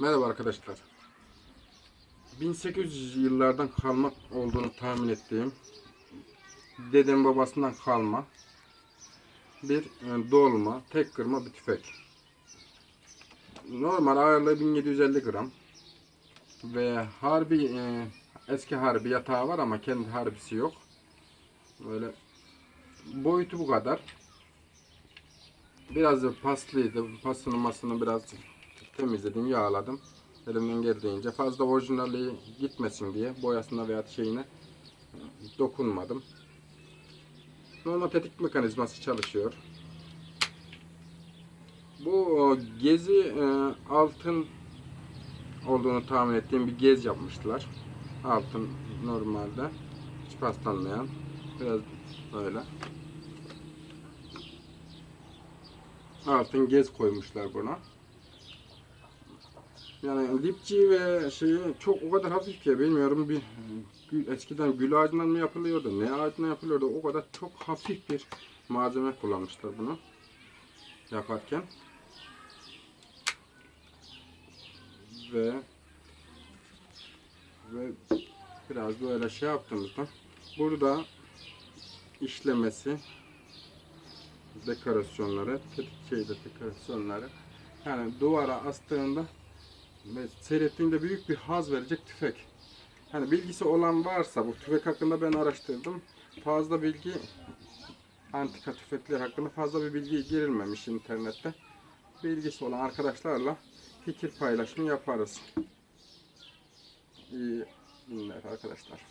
Merhaba arkadaşlar. 1800 yıllardan kalma olduğunu tahmin ettiğim dedem babasından kalma bir e, dolma, tek kırma bir tüfek. Normal ağırlığı 1750 gram ve harbi e, eski harbi yatağı var ama kendi harbisi yok. Böyle boyutu bu kadar. Biraz da paslıydı. Pasını masını biraz temizledim, yağladım. Elimden geldiğince fazla orijinali gitmesin diye boyasına veya şeyine dokunmadım. Normal tetik mekanizması çalışıyor. Bu gezi e, altın olduğunu tahmin ettiğim bir gez yapmışlar. Altın normalde hiç paslanmayan. Biraz böyle. Altın gez koymuşlar buna. Yani lipçi ve şeyi çok o kadar hafif ki bilmiyorum bir eskiden gül ağacından mı yapılıyordu ne ağacından yapılıyordu o kadar çok hafif bir malzeme kullanmışlar bunu yaparken. Ve ve biraz böyle şey yaptığımızda burada işlemesi dekorasyonları şeyde dekorasyonları yani duvara astığında ve seyrettiğinde büyük bir haz verecek tüfek. Hani bilgisi olan varsa bu tüfek hakkında ben araştırdım. Fazla bilgi antika tüfekler hakkında fazla bir bilgi girilmemiş internette. Bilgisi olan arkadaşlarla fikir paylaşımı yaparız. İyi günler arkadaşlar.